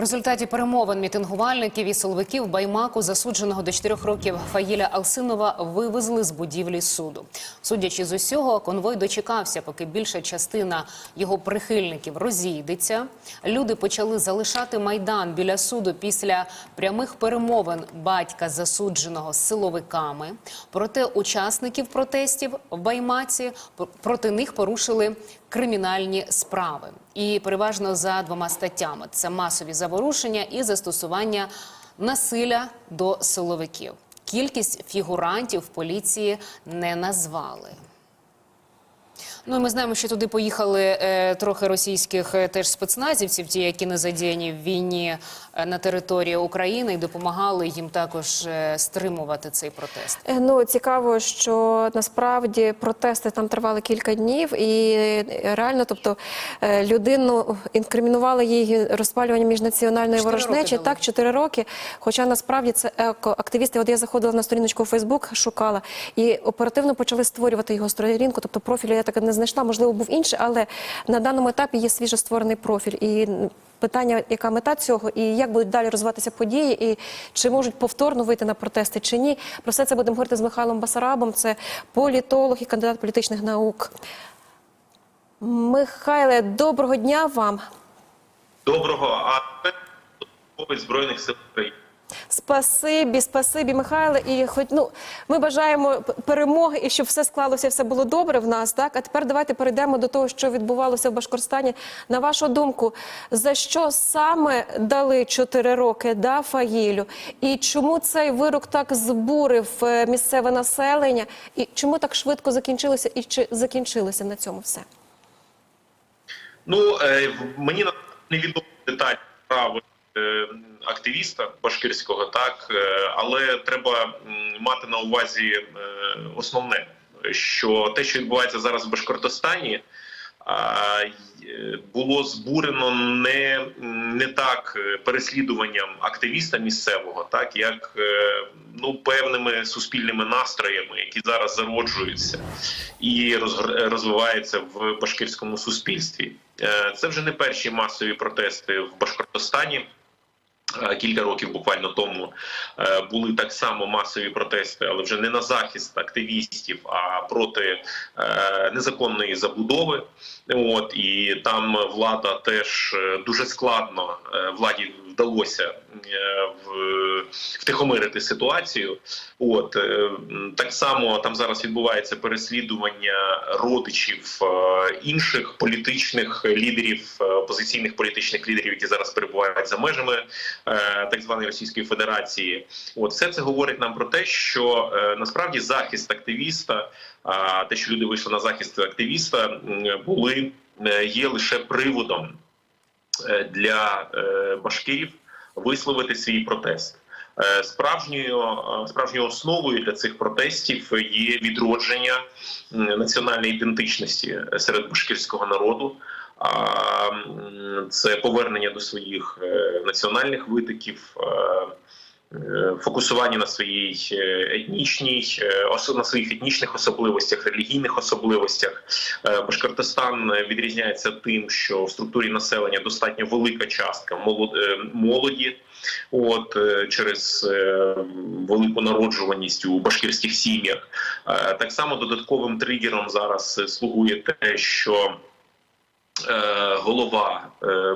В результаті перемовин мітингувальників і силовиків Баймаку, засудженого до 4 років Фаїля Алсинова, вивезли з будівлі суду. Судячи з усього, конвой дочекався, поки більша частина його прихильників розійдеться. Люди почали залишати майдан біля суду після прямих перемовин батька засудженого силовиками. Проте учасників протестів в Баймаці проти них порушили кримінальні справи. І переважно за двома статтями: це масові заворушення і застосування насилля до силовиків. Кількість фігурантів поліції не назвали. Ну і ми знаємо, що туди поїхали е, трохи російських е, теж спецназівців, ті, які не задіяні в війні е, на території України, і допомагали їм також е, стримувати цей протест. Е, Ну цікаво, що насправді протести там тривали кілька днів, і е, реально, тобто е, людину інкримінували їй розпалювання міжнаціональної ворожнечі. Так, чотири роки. Хоча насправді це екоактивісти. От я заходила на сторіночку у Фейсбук, шукала і оперативно почали створювати його сторінку. Тобто профілю я так не знайшла, можливо, був інший, але на даному етапі є свіжо створений профіль. І питання, яка мета цього, і як будуть далі розвиватися події, і чи можуть повторно вийти на протести, чи ні. Про все це будемо говорити з Михайлом Басарабом. Це політолог і кандидат політичних наук. Михайле, доброго дня вам. Доброго, а збройних сил України. Спасибі, спасибі, Михайле. І хоч ну ми бажаємо перемоги і щоб все склалося, все було добре в нас. Так, а тепер давайте перейдемо до того, що відбувалося в Башкорстані. На вашу думку, за що саме дали 4 роки да, Фаїлю? І чому цей вирок так збурив е, місцеве населення? І чому так швидко закінчилося? І чи закінчилося на цьому все? Ну е, мені на- невідомо деталі справи активіста башкирського, так е, але треба мати на увазі е, основне, що те, що відбувається зараз в Башкортостані. е, Було збурено не, не так е, переслідуванням активіста місцевого, так як е, ну певними суспільними настроями, які зараз зароджуються і розвиваються в башкирському суспільстві. Е, Це вже не перші масові протести в Башкортостані. Е, Кілька років буквально тому е, були так само масові протести, але вже не на захист активістів, а проти е, незаконної забудови. От і там влада теж дуже складно владі вдалося е, втихомирити ситуацію. От е, так само там зараз відбувається переслідування родичів е, інших політичних лідерів, опозиційних політичних лідерів, які зараз перебувають за межами так званої Російської Федерації. От все це говорить нам про те, що насправді захист активіста, те, що люди вийшли на захист активіста, були є лише приводом для е, башкирів висловити свій протест. Е, Справжньою е, справжньою основою для цих протестів є відродження національної ідентичності серед башкирського народу. Це повернення до своїх е, національних витоків, е, фокусування на своїй е, етнічній, е, на своїх етнічних особливостях, релігійних особливостях. Башкортостан відрізняється тим, що в структурі населення достатньо велика частка молоді. От через велику народжуваність у башкирських сім'ях, так само додатковим тригером зараз слугує те, що голова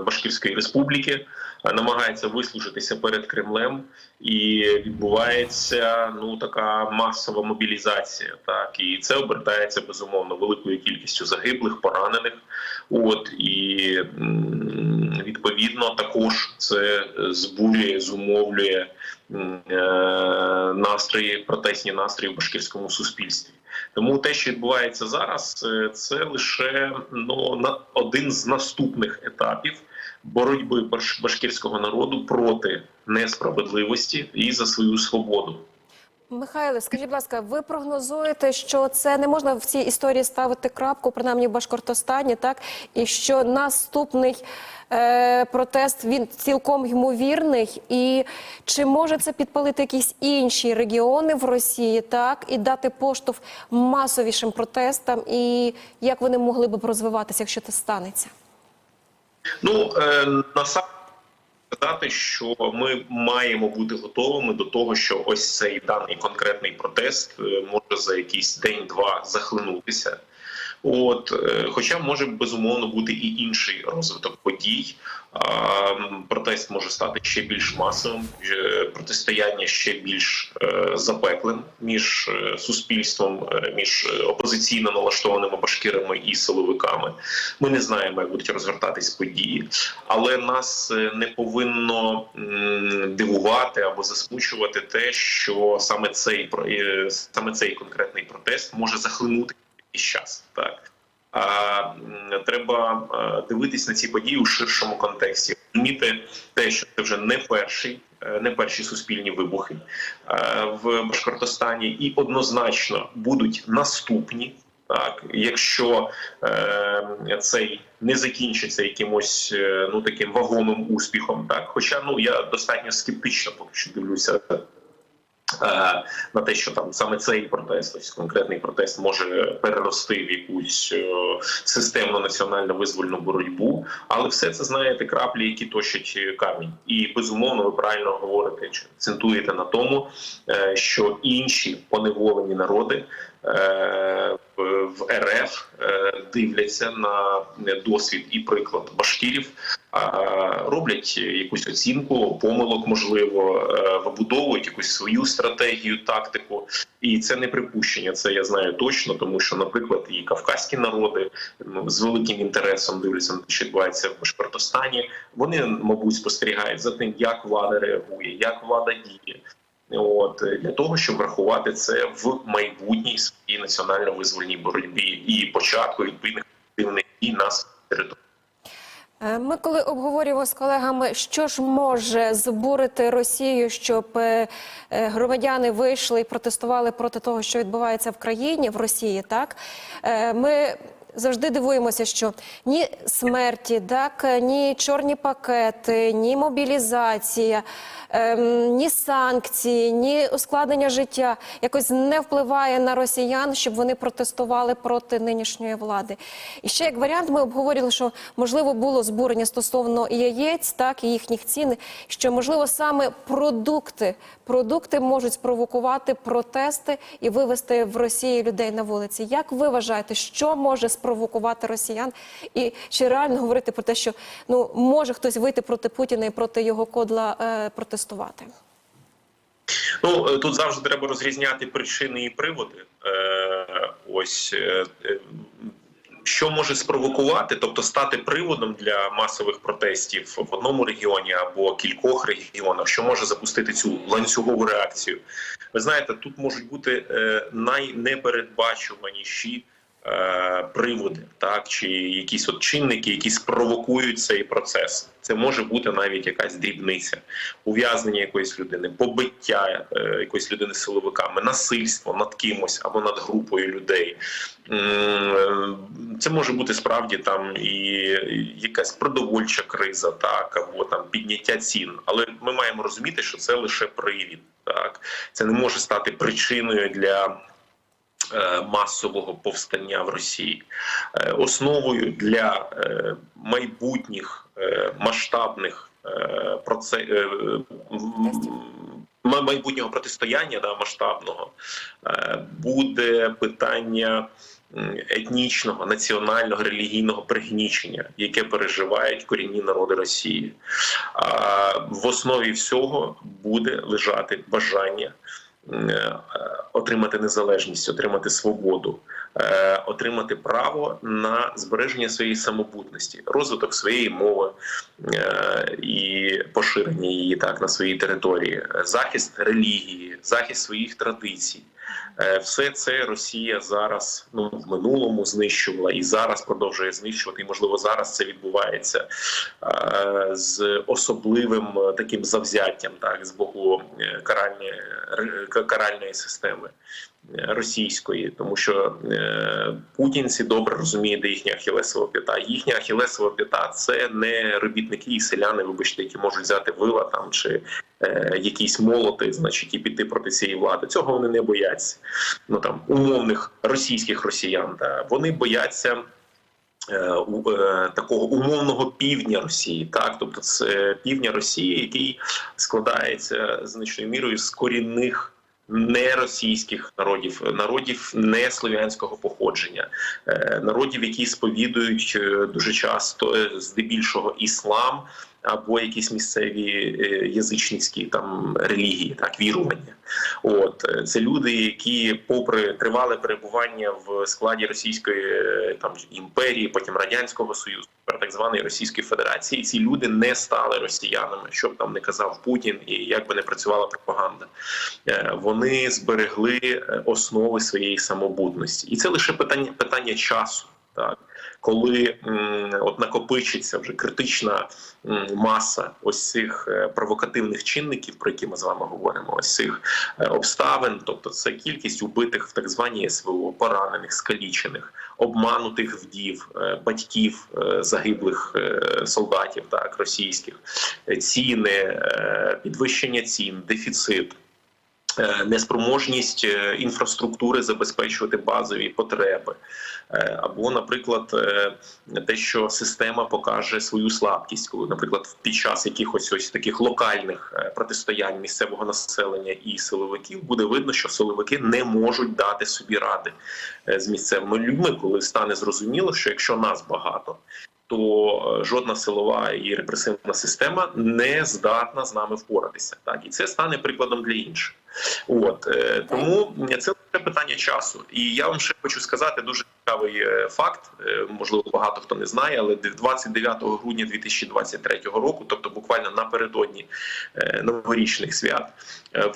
Башкирської республіки намагається вислужитися перед Кремлем, і відбувається ну така масова мобілізація. Так і це обертається безумовно великою кількістю загиблих, поранених. От і відповідно також це збурює, зумовлює е, настрої, протестні настрої в башкирському суспільстві. Тому те, що відбувається зараз, е, це лише ну один з наступних етапів боротьби баш- башкирського народу проти несправедливості і за свою свободу. Михайле, скажіть, будь ласка, ви прогнозуєте, що це не можна в цій історії ставити крапку, принаймні в Башкортостані, так? І що наступний е, протест він цілком ймовірний? І чи може це підпалити якісь інші регіони в Росії, так? І дати поштовх масовішим протестам? І як вони могли б розвиватися, якщо це станеться? Ну е, насамперед сказати, що ми маємо бути готовими до того, що ось цей даний конкретний протест е, може за якийсь день-два захлинутися. От, е, хоча може безумовно бути і інший розвиток подій. Протест може стати ще більш масовим, е, протистояння ще більш е, запеклим між суспільством, між опозиційно налаштованими башкирами і силовиками. Ми не знаємо, як будуть розгортатись події, але нас не повинно дивувати або засмучувати те, що саме цей саме цей конкретний протест може захлинути якийсь час. Так а треба е, дивитись на ці події у ширшому контексті, розуміти те, що це вже не перший. е, Не перші суспільні вибухи е, в Башкортостані, і однозначно будуть наступні. Так, якщо цей не закінчиться якимось ну таким вагомим успіхом, так хоча ну я достатньо скептично поки що дивлюся на те, що там саме цей протест, ось конкретний протест, може перерости в якусь е, системну національно визвольну боротьбу, але все це знаєте краплі, які точать е, камінь, і безумовно ви правильно говорите, чи акцентуєте на тому, е, що інші поневолені народи. Е, в- РФ е, дивляться на досвід і приклад башкірів, роблять якусь оцінку помилок, можливо, е, вибудовують якусь свою стратегію, тактику, і це не припущення. Це я знаю точно, тому що, наприклад, і кавказькі народи ну, з великим інтересом дивляться на те, що відбувається в Башкортостані. Вони, мабуть, спостерігають за тим, як влада реагує, як влада діє. От е, для того, щоб врахувати це в майбутній своїй національно-визвольній боротьбі і початку відповідних активних дій на території. Е, Ми коли обговорюємо з колегами, що ж може збурити Росію, щоб е, громадяни вийшли і протестували проти того, що відбувається в країні в Росії, так ми. Завжди дивуємося, що ні смерті, так ні чорні пакети, ні мобілізація, ем, ні санкції, ні ускладнення життя якось не впливає на росіян, щоб вони протестували проти нинішньої влади. І ще як варіант, ми обговорювали, що можливо було збурення стосовно яєць, так і їхніх цін, що можливо саме продукти, продукти можуть спровокувати протести і вивести в Росії людей на вулиці. Як ви вважаєте, що може спровокувати росіян? І чи реально говорити про те, що ну може хтось вийти проти Путіна і проти його кодла е, протестувати? Ну е, тут завжди треба розрізняти причини і приводи. Е, ось е, е, що може спровокувати, тобто стати приводом для масових протестів в одному регіоні або кількох регіонах, що може запустити цю ланцюгову реакцію. Ви знаєте, тут можуть бути е, найнепередбачуваніші приводи, так чи якісь от чинники, які спровокують цей процес. Це може бути навіть якась дрібниця, ув'язнення якоїсь людини, побиття е, якоїсь людини силовиками, насильство над кимось або над групою людей. Е, Це може бути справді там і якась продовольча криза, так або там підняття цін. Але ми маємо розуміти, що це лише привід. Так це не може стати причиною для е, масового повстання в Росії. Е, Основою для е, майбутніх е, масштабних е, проце- е, м, м- майбутнього протистояння да, масштабного е, буде питання етнічного, національного, релігійного пригнічення, яке переживають корінні народи Росії. В основі всього буде лежати бажання е, отримати незалежність, отримати свободу, е, отримати право на збереження своєї самобутності, розвиток своєї мови е, і поширення її так на своїй території, е, захист релігії, захист своїх традицій. Е, Все це Росія зараз ну в минулому знищувала і зараз продовжує знищувати. І можливо зараз це відбувається е, з особливим е, таким завзяттям, так з боку каральної каральної системи російської, тому що е, путінці добре розуміють, де їхня ахілесова п'ята. Їхня ахілесова п'ята це не робітники і селяни, вибачте, які можуть взяти вила там чи е, якісь молоти, значить, і піти проти цієї влади. Цього вони не бояться. Ну там умовних російських росіян. Та вони бояться е, е, такого умовного півдня Росії, так тобто це півдня Росії, який складається значною мірою з корінних. Неросійських народів, народів не слов'янського походження, е, народів, які сповідують е, дуже часто е, здебільшого іслам або якісь місцеві е, язичницькі там релігії, так вірування. От е, це люди, які, попри тривале перебування в складі Російської е, там імперії, потім радянського союзу, так званої Російської Федерації, ці люди не стали росіянами, що б там не казав Путін, і як би не працювала пропаганда. Вони зберегли основи своєї самобутності, і це лише питання питання часу. Так, коли от накопичиться вже критична маса ось цих е, провокативних чинників, про які ми з вами говоримо, ось цих е, обставин, тобто це кількість убитих в так званій СВО, поранених, скалічених, обманутих вдів, е, батьків загиблих солдатів, так російських, ціни, підвищення цін, дефіцит. Е, Неспроможність е, інфраструктури забезпечувати базові потреби, Е, або, наприклад, те, що система покаже свою слабкість, коли, наприклад, під час якихось ось таких локальних протистоянь місцевого населення і силовиків буде видно, що силовики не можуть дати собі ради з місцевими людьми, коли стане зрозуміло, що якщо нас багато. То е, жодна силова і репресивна система не здатна з нами впоратися, так і це стане прикладом для інших. От е, тому це лише питання часу. І я вам ще хочу сказати дуже цікавий е, факт. е, Можливо, багато хто не знає, але 29 грудня 2023 року, тобто буквально напередодні е, новорічних свят,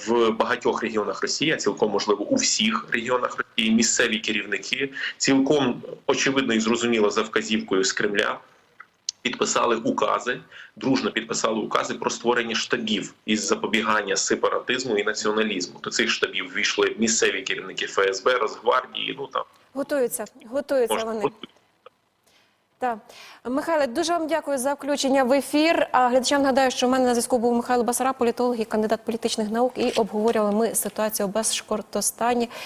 в багатьох регіонах Росії, а цілком можливо у всіх регіонах Росії, місцеві керівники цілком очевидно і зрозуміло за вказівкою з Кремля підписали укази, дружно підписали укази про створення штабів із запобігання сепаратизму і націоналізму. До цих штабів війшли місцеві керівники ФСБ, Росгвардії. Ну там Готуються, готуються можна вони. Так. Михайле, дуже вам дякую за включення в ефір. А глядачам нагадаю, що в мене на зв'язку був Михайло Басара, політолог і кандидат політичних наук, і обговорювали ми ситуацію у Башкортостані.